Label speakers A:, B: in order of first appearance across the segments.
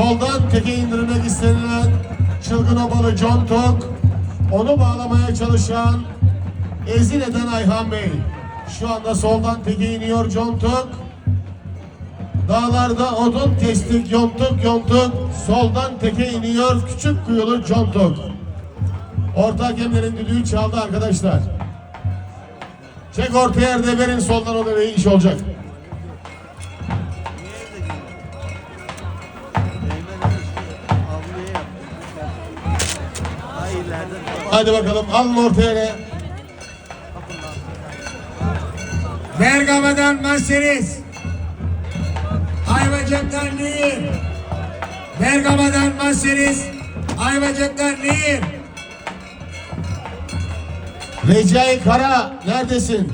A: Soldan teke indirmek istenilen çılgın obalı John Tok. Onu bağlamaya çalışan Ezine'den Ayhan Bey. Şu anda soldan teke iniyor John Tok. Dağlarda odun kestik yontuk yontuk. Soldan teke iniyor küçük kuyulu John Tok. Orta hakemlerin düdüğü çaldı arkadaşlar. Çek orta yerde verin soldan o bebeği iş olacak. Hadi bakalım alın orta yere.
B: Bergama'dan Mercedes. Ayvacık'tan Nehir. Bergama'dan Mercedes. Ayvacık'tan Nehir.
A: Recai Kara neredesin?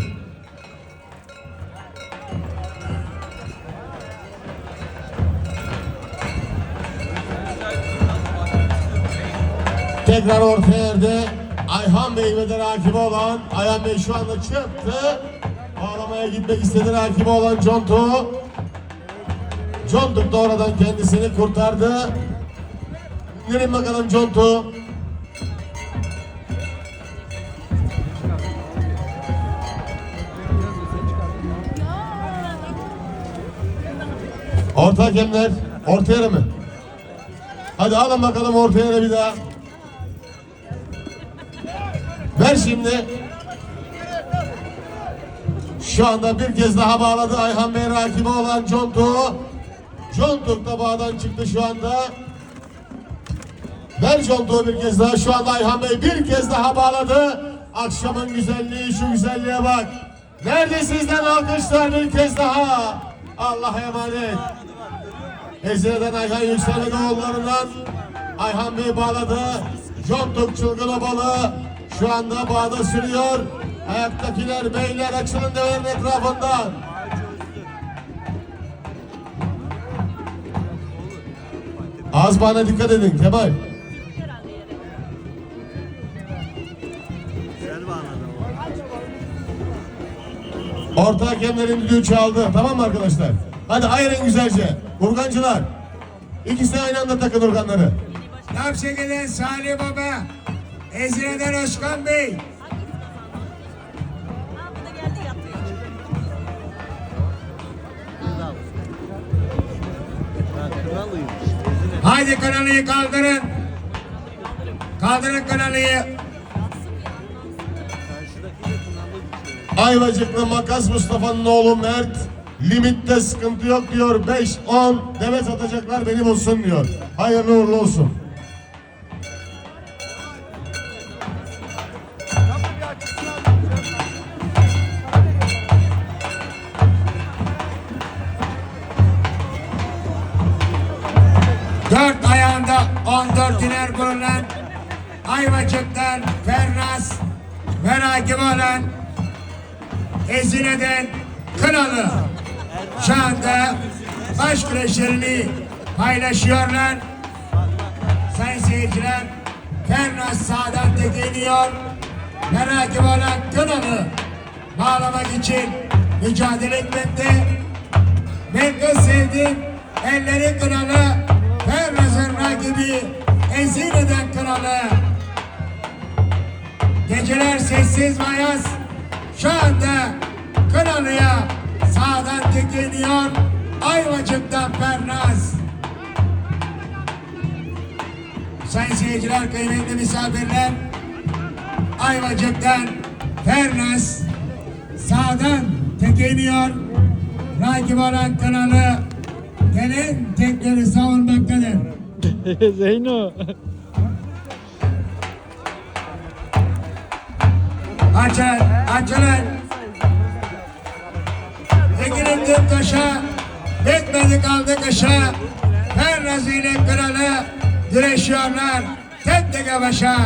A: Tekrar orta yerde Ayhan Bey ve de rakibi olan Ayhan Bey şu anda çıktı. Bağlamaya gitmek istedi rakibi olan Contu. Contu da oradan kendisini kurtardı. İndirin bakalım Contu. Orta hakemler orta yere mi? Hadi alın bakalım orta yere bir daha. Ver şimdi. Şu anda bir kez daha bağladı Ayhan Bey rakibi olan Contu. Contu da bağdan çıktı şu anda. Ver Contu'yu bir kez daha. Şu anda Ayhan Bey bir kez daha bağladı. Akşamın güzelliği şu güzelliğe bak. Nerede sizden alkışlar bir kez daha? Allah'a emanet. Ezine'den Ayhan Yüksel'e oğullarından Ayhan Bey bağladı. Contuk çılgın obalı şu anda bağda sürüyor. Ayaktakiler beyler açılın deverin etrafından. Az bana dikkat edin Kemal. Orta hakemlerin düdüğü çaldı. Tamam mı arkadaşlar? Hadi ayırın güzelce. Urgancılar. İkisi aynı anda takın urganları.
B: Tavşeke'den Salih Baba. Ezine'den Özkan Bey. Haydi kanalıyı kaldırın. Kaldırın kanalıyı.
A: Ayvacıklı Makas Mustafa'nın oğlu Mert. Limitte sıkıntı yok diyor. 5-10 deve satacaklar beni bulsun diyor. Hayırlı uğurlu olsun.
B: Dört ayağında 14 iner bulunan Ayvacık'tan Fernaz ve rakip olan Ezine'den Kınalı şu anda baş güreşlerini paylaşıyorlar. Sayın seyirciler Fernaz sağdan tekeniyor ve rakip olan Kınalı bağlamak için mücadele etmekte. Ben kız sevdim, elleri kralı, Ferraz'ın rakibi, Ezine'den kralı. Geceler sessiz mayas, şu anda kralıya sağdan tekeniyor, Ayvacık'tan Fernaz. Sayın seyirciler, kıymetli misafirler, Ayvacık'tan Fernaz sağdan tekeniyor. Rakip olan kanalı gelen tekleri savunmaktadır.
C: Zeyno.
B: Açın, açılın. Ekinin tüm taşa, bitmedi kaldı kışa. Ferraz ile kralı güreşiyorlar. Tek teke başa.